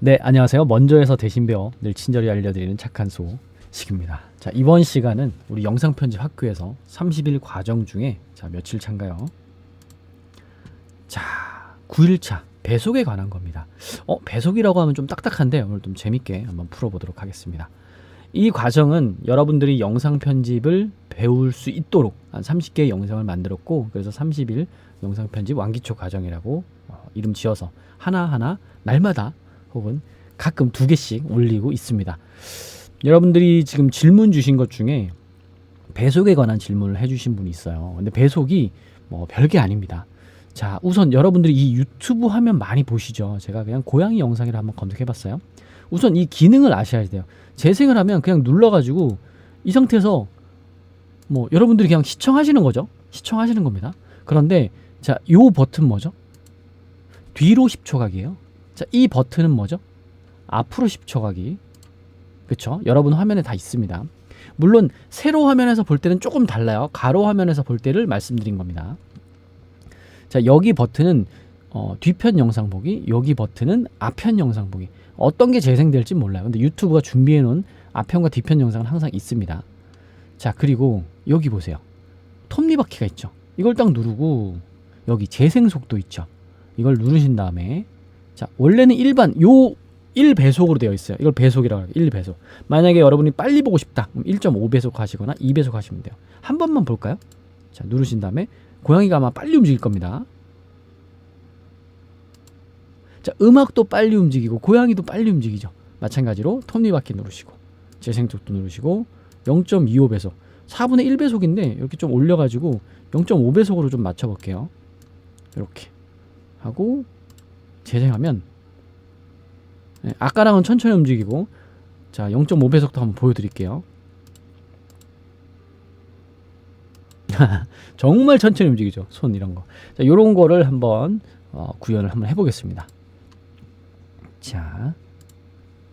네, 안녕하세요. 먼저 해서 대신 배워 늘 친절히 알려드리는 착한 소 식입니다. 자, 이번 시간은 우리 영상 편집 학교에서 30일 과정 중에 자, 며칠 차인가요? 자, 9일차 배속에 관한 겁니다. 어, 배속이라고 하면 좀 딱딱한데 오늘 좀 재밌게 한번 풀어보도록 하겠습니다. 이 과정은 여러분들이 영상 편집을 배울 수 있도록 한 30개의 영상을 만들었고 그래서 30일 영상 편집 완기초 과정이라고 어, 이름 지어서 하나하나 날마다 혹은 가끔 두 개씩 올리고 있습니다. 여러분들이 지금 질문 주신 것 중에 배속에 관한 질문을 해주신 분이 있어요. 근데 배속이 뭐 별게 아닙니다. 자, 우선 여러분들이 이 유튜브 화면 많이 보시죠. 제가 그냥 고양이 영상이라 한번 검색해봤어요. 우선 이 기능을 아셔야 돼요. 재생을 하면 그냥 눌러가지고 이 상태에서 뭐 여러분들이 그냥 시청하시는 거죠. 시청하시는 겁니다. 그런데 자, 요 버튼 뭐죠? 뒤로 10초 가기예요. 자, 이 버튼은 뭐죠? 앞으로 10초 가기. 그쵸? 여러분 화면에 다 있습니다. 물론 세로 화면에서 볼 때는 조금 달라요. 가로 화면에서 볼 때를 말씀드린 겁니다. 자, 여기 버튼은 어, 뒤편 영상 보기, 여기 버튼은 앞편 영상 보기. 어떤 게 재생될지 몰라요. 근데 유튜브가 준비해 놓은 앞편과 뒤편 영상은 항상 있습니다. 자, 그리고 여기 보세요. 톱니바퀴가 있죠. 이걸 딱 누르고 여기 재생 속도 있죠. 이걸 누르신 다음에 자, 원래는 일반 요 1배속으로 되어 있어요. 이걸 배속이라고 해요. 1배속. 만약에 여러분이 빨리 보고 싶다. 그럼 1.5배속 하시거나 2배속 하시면 돼요. 한 번만 볼까요? 자, 누르신 다음에 고양이가 아마 빨리 움직일 겁니다. 자, 음악도 빨리 움직이고 고양이도 빨리 움직이죠. 마찬가지로 톱니바퀴 누르시고 재생속도 누르시고 0.25배속 4분의 1배속인데 이렇게 좀 올려가지고 0.5배속으로 좀 맞춰볼게요. 이렇게 하고 재생하면 네, 아까랑은 천천히 움직이고 자 0.5배속도 한번 보여드릴게요. 정말 천천히 움직이죠. 손 이런 거. 자, 요런 거를 한번 어, 구현을 한번 해보겠습니다. 자,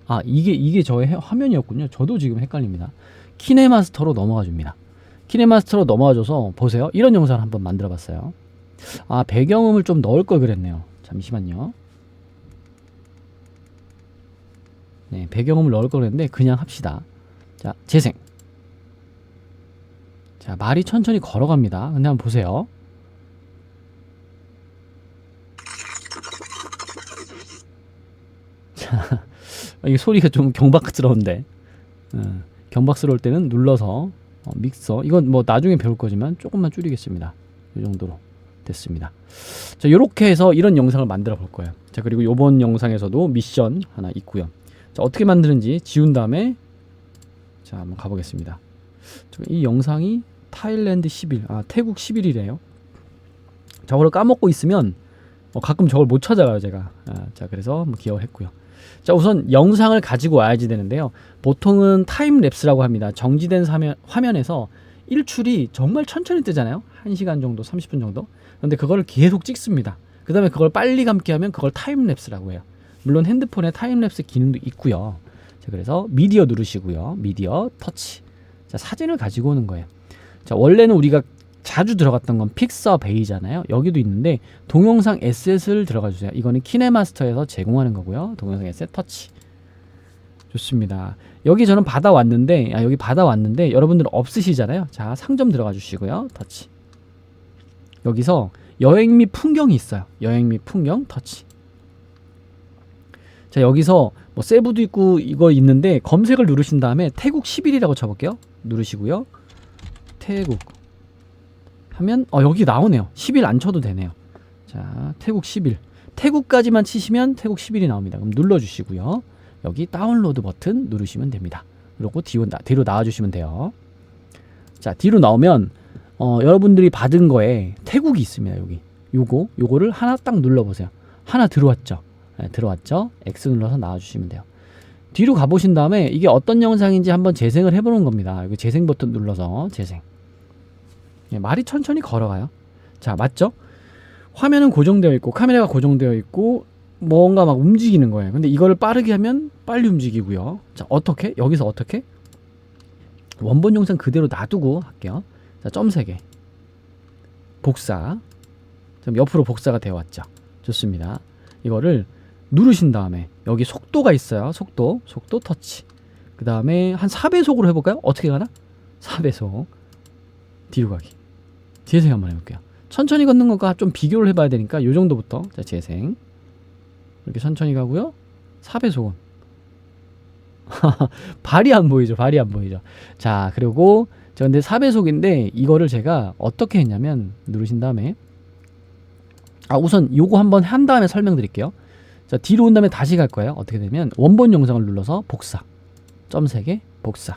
아 이게 이게 저의 해- 화면이었군요. 저도 지금 헷갈립니다. 키네마스터로 넘어가 줍니다. 키네마스터로 넘어가 줘서 보세요. 이런 영상을 한번 만들어 봤어요. 아 배경음을 좀 넣을 걸 그랬네요. 잠시만요. 네, 배경음을 넣을 걸 그랬는데 그냥 합시다. 자, 재생. 자, 말이 천천히 걸어갑니다. 근데 한번 보세요. 자, 이게 소리가 좀 경박스러운데. 어, 경박스러울 때는 눌러서 어, 믹서. 이건 뭐 나중에 배울 거지만 조금만 줄이겠습니다. 이 정도로 됐습니다. 자, 요렇게 해서 이런 영상을 만들어 볼 거예요. 자, 그리고 요번 영상에서도 미션 하나 있고요. 자, 어떻게 만드는지 지운 다음에 자, 한번 가보겠습니다. 저, 이 영상이 타일랜드 10일, 아, 태국 10일이래요. 저거를 까먹고 있으면 어, 가끔 저걸 못 찾아가요, 제가. 아, 자, 그래서 한번 기억했고요. 자, 우선 영상을 가지고 와야지 되는데요. 보통은 타임랩스라고 합니다. 정지된 사면, 화면에서 일출이 정말 천천히 뜨잖아요. 1시간 정도, 30분 정도. 근데 그거를 계속 찍습니다. 그 다음에 그걸 빨리 감게 하면 그걸 타임랩스라고 해요. 물론 핸드폰에 타임랩스 기능도 있고요. 자, 그래서 미디어 누르시고요. 미디어 터치. 자, 사진을 가지고 오는 거예요. 자, 원래는 우리가 자주 들어갔던 건 픽서 베이잖아요. 여기도 있는데 동영상 에셋을 들어가 주세요. 이거는 키네마스터에서 제공하는 거고요. 동영상 에셋 터치. 좋습니다. 여기 저는 받아왔는데 아, 여기 받아왔는데 여러분들은 없으시잖아요. 자, 상점 들어가 주시고요. 터치. 여기서 여행 및 풍경이 있어요. 여행 및 풍경 터치. 자, 여기서 뭐 세부도 있고 이거 있는데 검색을 누르신 다음에 태국 10일이라고 쳐볼게요. 누르시고요. 태국 하면 어 여기 나오네요. 10일 안 쳐도 되네요. 자, 태국 10일. 태국까지만 치시면 태국 10일이 나옵니다. 그럼 눌러 주시고요. 여기 다운로드 버튼 누르시면 됩니다. 그리고 뒤로, 나, 뒤로 나와 주시면 돼요. 자, 뒤로 나오면 어, 여러분들이 받은 거에 태국이 있습니다. 여기. 요거 요거를 하나 딱 눌러 보세요. 하나 들어왔죠. 네, 들어왔죠. X 눌러서 나와 주시면 돼요. 뒤로 가보신 다음에 이게 어떤 영상인지 한번 재생을 해보는 겁니다. 여기 재생 버튼 눌러서 재생. 예, 말이 천천히 걸어가요. 자, 맞죠? 화면은 고정되어 있고 카메라가 고정되어 있고 뭔가 막 움직이는 거예요. 근데 이거를 빠르게 하면 빨리 움직이고요. 자, 어떻게? 여기서 어떻게? 원본 영상 그대로 놔두고 할게요. 자, 점 3개. 복사. 좀 옆으로 복사가 되어 왔죠. 좋습니다. 이거를 누르신 다음에 여기 속도가 있어요. 속도, 속도 터치. 그 다음에 한 4배속으로 해볼까요? 어떻게 가나? 4배속. 뒤로 가기. 재생 한번 해볼게요. 천천히 걷는 것과 좀 비교를 해봐야 되니까 요 정도부터 자 재생 이렇게 천천히 가고요. 4배속은 발이 안 보이죠. 발이 안 보이죠. 자 그리고 저 근데 4배속인데 이거를 제가 어떻게 했냐면 누르신 다음에 아 우선 요거 한번 한 다음에 설명드릴게요. 자 뒤로 온 다음에 다시 갈 거예요. 어떻게 되면 원본 영상을 눌러서 복사 점 3개 복사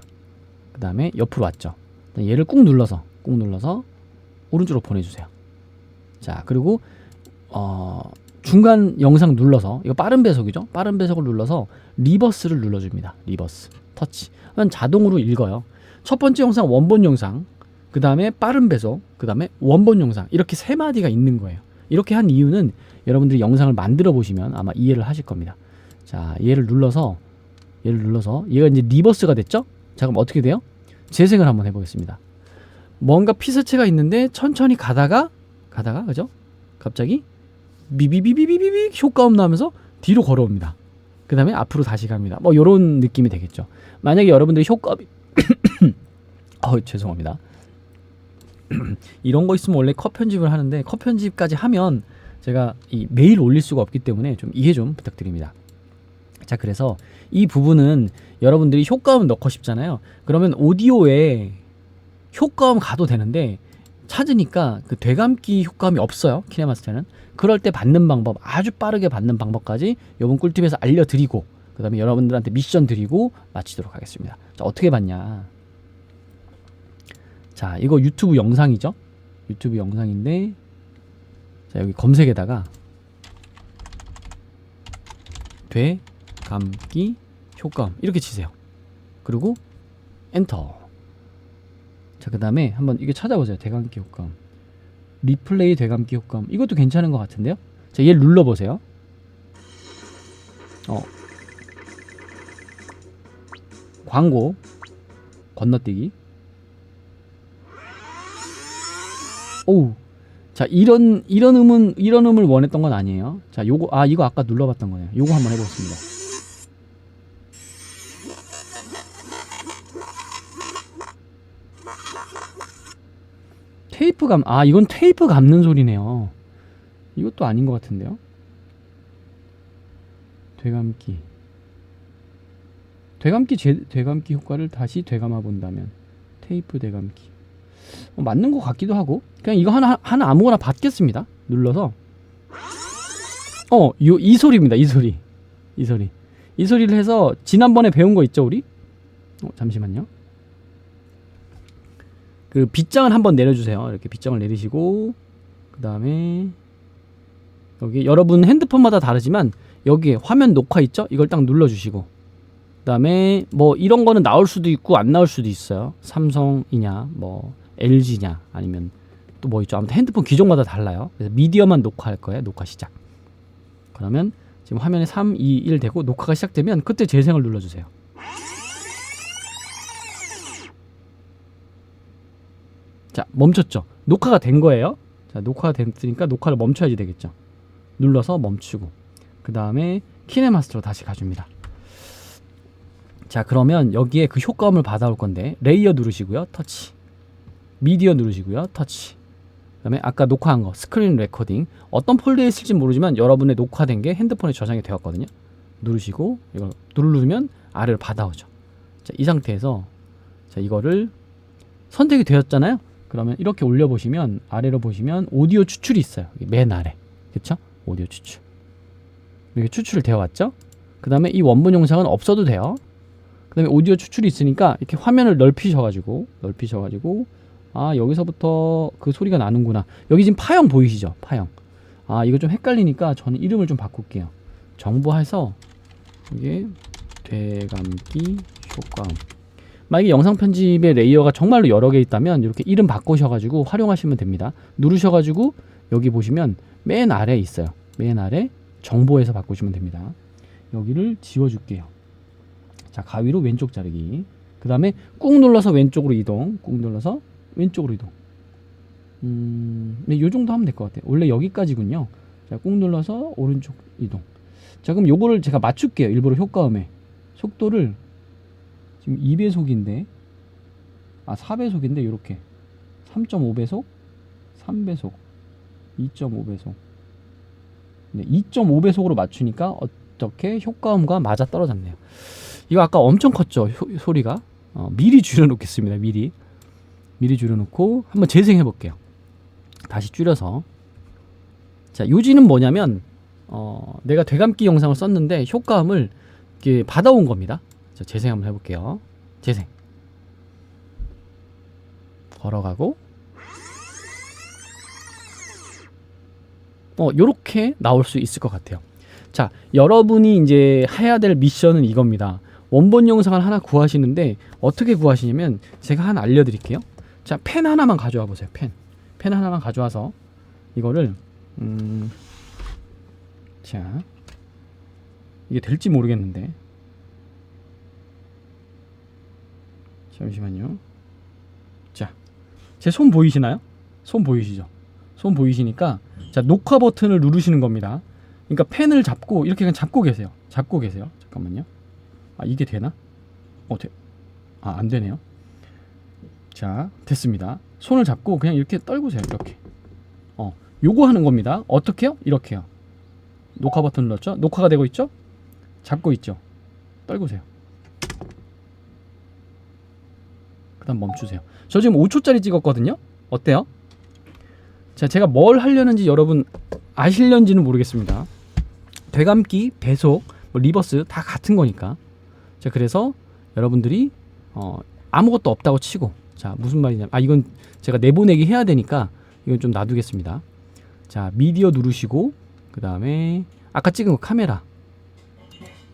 그 다음에 옆으로 왔죠. 얘를 꾹 눌러서 꾹 눌러서 오른쪽으로 보내 주세요. 자 그리고 어, 중간 영상 눌러서 이거 빠른 배속이죠. 빠른 배속을 눌러서 리버스를 눌러줍니다. 리버스 터치. 그러면 자동으로 읽어요. 첫 번째 영상 원본 영상, 그 다음에 빠른 배속, 그 다음에 원본 영상 이렇게 세 마디가 있는 거예요. 이렇게 한 이유는 여러분들이 영상을 만들어 보시면 아마 이해를 하실 겁니다. 자 얘를 눌러서 얘를 눌러서 얘가 이제 리버스가 됐죠. 자 그럼 어떻게 돼요? 재생을 한번 해보겠습니다. 뭔가 피사체가 있는데 천천히 가다가 가다가 그죠? 갑자기 비비비비비비 효과음 나면서 뒤로 걸어옵니다. 그 다음에 앞으로 다시 갑니다. 뭐 이런 느낌이 되겠죠. 만약에 여러분들이 효과음이 어 죄송합니다. 이런 거 있으면 원래 컷 편집을 하는데 컷 편집까지 하면 제가 이 매일 올릴 수가 없기 때문에 좀 이해 좀 부탁드립니다. 자 그래서 이 부분은 여러분들이 효과음 넣고 싶잖아요. 그러면 오디오에 효과음 가도 되는데 찾으니까 그 되감기 효과음이 없어요. 키네마스터는. 그럴 때 받는 방법, 아주 빠르게 받는 방법까지 요번 꿀팁에서 알려드리고 그 다음에 여러분들한테 미션 드리고 마치도록 하겠습니다. 자, 어떻게 받냐. 자, 이거 유튜브 영상이죠. 유튜브 영상인데 자, 여기 검색에다가 되감기 효과음 이렇게 치세요. 그리고 엔터. 자, 그 다음에 한번 이게 찾아보세요. 대감기 효과음. 리플레이 대감기 효과음. 이것도 괜찮은 것 같은데요? 자, 얘를 눌러보세요. 어. 광고. 건너뛰기. 오우. 자, 이런, 이런 음은, 이런 음을 원했던 건 아니에요. 자, 요거, 아, 이거 아까 눌러봤던 거네요. 요거 한번 해보겠습니다. 테이프 감, 아, 이건 테이프 감는 소리네요. 이것도 아닌 것 같은데요? 되감기. 되감기, 제, 되감기 효과를 다시 되감아 본다면. 테이프 되감기. 어, 맞는 것 같기도 하고. 그냥 이거 하나, 하나 아무거나 받겠습니다. 눌러서. 어, 요, 이 소리입니다. 이 소리. 이 소리. 이 소리를 해서 지난번에 배운 거 있죠, 우리? 어, 잠시만요. 그 빗장을 한번 내려주세요. 이렇게 빗장을 내리시고 그 다음에 여기 여러분 핸드폰마다 다르지만 여기에 화면 녹화 있죠? 이걸 딱 눌러주시고 그 다음에 뭐 이런 거는 나올 수도 있고 안 나올 수도 있어요. 삼성이냐 뭐 LG냐 아니면 또 뭐 있죠? 아무튼 핸드폰 기종마다 달라요. 그래서 미디어만 녹화할 거예요. 녹화 시작. 그러면 지금 화면에 3, 2, 1 되고 녹화가 시작되면 그때 재생을 눌러주세요. 자 멈췄죠. 녹화가 된 거예요. 자 녹화가 됐으니까 녹화를 멈춰야지 되겠죠. 눌러서 멈추고. 그 다음에 키네마스터로 다시 가줍니다. 자 그러면 여기에 그 효과음을 받아올 건데 레이어 누르시고요. 터치. 미디어 누르시고요. 터치. 그 다음에 아까 녹화한 거 스크린 레코딩. 어떤 폴더에 있을지 모르지만 여러분의 녹화된 게 핸드폰에 저장이 되었거든요. 누르시고 이걸 누르면 아래로 받아오죠. 자, 이 상태에서 자 이거를 선택이 되었잖아요 그러면 이렇게 올려보시면 아래로 보시면 오디오 추출이 있어요. 맨 아래. 그쵸? 오디오 추출. 이렇게 추출을 되어 왔죠? 그 다음에 이 원본 영상은 없어도 돼요. 그 다음에 오디오 추출이 있으니까 이렇게 화면을 넓히셔가지고, 넓히셔가지고, 아, 여기서부터 그 소리가 나는구나. 여기 지금 파형 보이시죠? 파형. 아, 이거 좀 헷갈리니까 저는 이름을 좀 바꿀게요. 정보해서, 이게, 되감기 효과음. 만약에 영상 편집의 레이어가 정말로 여러 개 있다면 이렇게 이름 바꾸셔가지고 활용하시면 됩니다. 누르셔가지고 여기 보시면 맨 아래 있어요. 맨 아래 정보에서 바꾸시면 됩니다. 여기를 지워줄게요. 자 가위로 왼쪽 자르기. 그 다음에 꾹 눌러서 왼쪽으로 이동. 꾹 눌러서 왼쪽으로 이동. 음, 네, 요 정도 하면 될 것 같아요. 원래 여기까지군요. 자, 꾹 눌러서 오른쪽 이동. 자 그럼 요거를 제가 맞출게요 일부러 효과음에 속도를 지금 2배속인데? 아 4배속인데 요렇게. 3.5배속? 3배속. 2.5배속. 네, 2.5배속으로 맞추니까 어떻게 효과음과 맞아 떨어졌네요. 이거 아까 엄청 컸죠 효- 소리가? 어, 미리 줄여놓겠습니다 미리. 미리 줄여놓고 한번 재생해 볼게요. 다시 줄여서. 자 요지는 뭐냐면 어, 내가 되감기 영상을 썼는데 효과음을 이렇게 받아온 겁니다 자, 재생 한번 해볼게요. 재생. 걸어가고. 어 요렇게 나올 수 있을 것 같아요. 자 여러분이 이제 해야 될 미션은 이겁니다. 원본 영상을 하나 구하시는데 어떻게 구하시냐면 제가 하나 알려드릴게요. 자 펜 하나만 가져와 보세요 펜. 펜 하나만 가져와서 이거를 음, 자 이게 될지 모르겠는데 잠시만요 자 제 손 보이시나요? 손 보이시죠? 손 보이시니까 자 녹화 버튼을 누르시는 겁니다. 그러니까 펜을 잡고 이렇게 그냥 잡고 계세요. 잡고 계세요. 잠깐만요. 아 이게 되나? 어 돼. 아안 되네요. 자 됐습니다. 손을 잡고 그냥 이렇게 떨구세요. 이렇게. 어 요거 하는 겁니다. 어떻게요? 이렇게요. 녹화 버튼 눌렀죠? 녹화가 되고 있죠? 잡고 있죠? 떨구세요. 그다음 멈추세요. 저 지금 5초짜리 찍었거든요. 어때요? 자, 제가 뭘 하려는지 여러분 아실런지는 모르겠습니다. 되감기, 배속, 뭐 리버스 다 같은 거니까. 자, 그래서 여러분들이 어, 아무것도 없다고 치고 자, 무슨 말이냐? 아, 이건 제가 내보내기 해야 되니까 이건 좀 놔두겠습니다. 자, 미디어 누르시고 그다음에 아까 찍은 거 카메라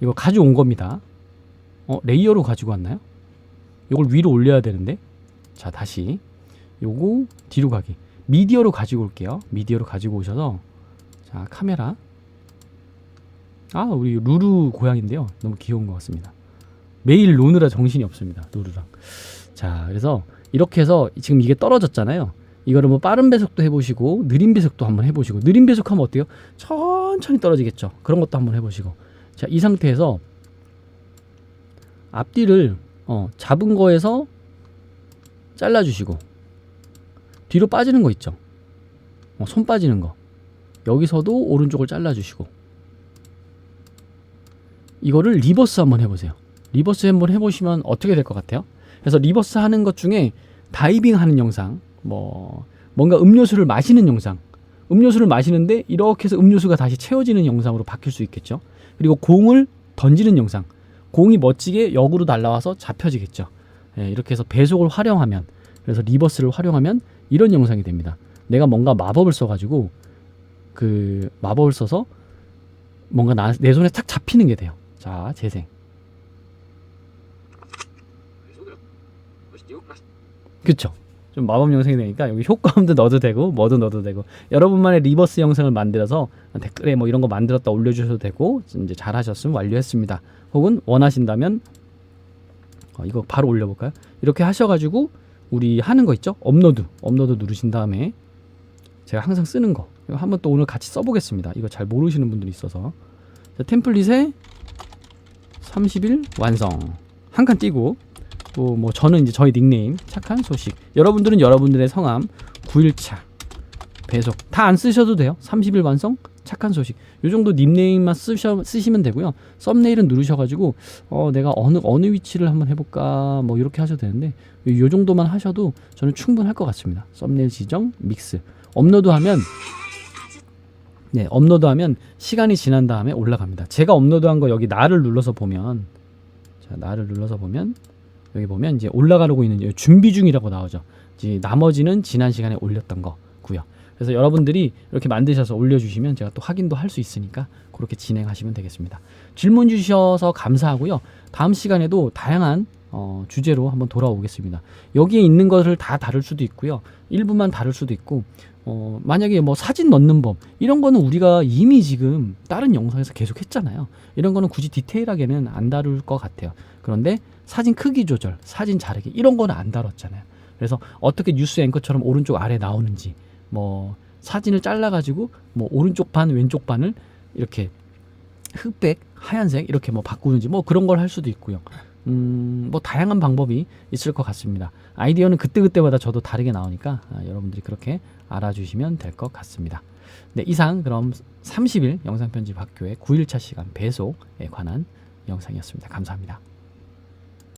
이거 가져온 겁니다. 어, 레이어로 가지고 왔나요? 이걸 위로 올려야 되는데. 자 다시. 요거 뒤로 가기. 미디어로 가지고 올게요. 미디어로 가지고 오셔서. 자 카메라. 아 우리 루루 고양인데요. 너무 귀여운 것 같습니다. 매일 노느라 정신이 없습니다 루루랑. 자 그래서 이렇게 해서 지금 이게 떨어졌잖아요. 이거를 뭐 빠른 배속도 해보시고 느린 배속도 한번 해보시고. 느린 배속하면 어때요? 천천히 떨어지겠죠. 그런 것도 한번 해보시고. 자 이 상태에서 앞뒤를 어, 잡은 거에서 잘라주시고 뒤로 빠지는 거 있죠. 어, 손 빠지는 거 여기서도 오른쪽을 잘라주시고 이거를 리버스 한번 해보세요. 리버스 한번 해보시면 어떻게 될 것 같아요? 그래서 리버스 하는 것 중에 다이빙 하는 영상, 뭐 뭔가 음료수를 마시는 영상, 음료수를 마시는데 이렇게 해서 음료수가 다시 채워지는 영상으로 바뀔 수 있겠죠. 그리고 공을 던지는 영상, 공이 멋지게 역으로 날아와서 잡혀지겠죠. 예, 이렇게 해서 배속을 활용하면 그래서 리버스를 활용하면 이런 영상이 됩니다. 내가 뭔가 마법을 써가지고 그 마법을 써서 뭔가 나, 내 손에 탁 잡히는 게 돼요. 자 재생. 그쵸? 좀 마법 영상이 되니까 여기 효과음도 넣어도 되고 뭐도 넣어도 되고 여러분만의 리버스 영상을 만들어서 댓글에 뭐 이런 거 만들었다 올려주셔도 되고 이제 잘하셨으면 완료했습니다. 혹은 원하신다면 어, 이거 바로 올려볼까요? 이렇게 하셔가지고 우리 하는 거 있죠? 업로드 업로드 누르신 다음에 제가 항상 쓰는 거 한번 또 오늘 같이 써보겠습니다. 이거 잘 모르시는 분들이 있어서 자, 템플릿에 30일 완성 한 칸 띄고 또 뭐 저는 이제 저희 닉네임 착한 소식. 여러분들은 여러분들의 성함 9일차 배속. 다 안 쓰셔도 돼요. 30일 완성 착한 소식. 요 정도 닉네임만 쓰셔, 쓰시면 되고요. 썸네일은 누르셔가지고 어 내가 어느 어느 위치를 한번 해볼까 뭐 이렇게 하셔도 되는데 요, 요 정도만 하셔도 저는 충분할 것 같습니다. 썸네일 지정 믹스. 업로드하면 네 업로드하면 시간이 지난 다음에 올라갑니다. 제가 업로드한 거 여기 나를 눌러서 보면 자 나를 눌러서 보면 여기 보면 이제 올라가려고 있는 준비 중이라고 나오죠. 이제 나머지는 지난 시간에 올렸던 거고요. 그래서 여러분들이 이렇게 만드셔서 올려주시면 제가 또 확인도 할 수 있으니까 그렇게 진행하시면 되겠습니다. 질문 주셔서 감사하고요. 다음 시간에도 다양한 어, 주제로 한번 돌아오겠습니다. 여기에 있는 것을 다 다룰 수도 있고요. 일부만 다룰 수도 있고 어, 만약에 뭐 사진 넣는 법 이런 거는 우리가 이미 지금 다른 영상에서 계속 했잖아요. 이런 거는 굳이 디테일하게는 안 다룰 것 같아요. 그런데 사진 크기 조절, 사진 자르기 이런 거는 안 다뤘잖아요. 그래서 어떻게 뉴스 앵커처럼 오른쪽 아래 나오는지 뭐 사진을 잘라 가지고 뭐 오른쪽 반 왼쪽 반을 이렇게 흑백, 하얀색 이렇게 뭐 바꾸는지 뭐 그런 걸 할 수도 있고요. 음, 뭐 다양한 방법이 있을 것 같습니다. 아이디어는 그때그때마다 저도 다르게 나오니까 아, 여러분들이 그렇게 알아주시면 될 것 같습니다. 네, 이상 그럼 30일 영상 편집 학교의 9일차 시간 배속에 관한 영상이었습니다. 감사합니다.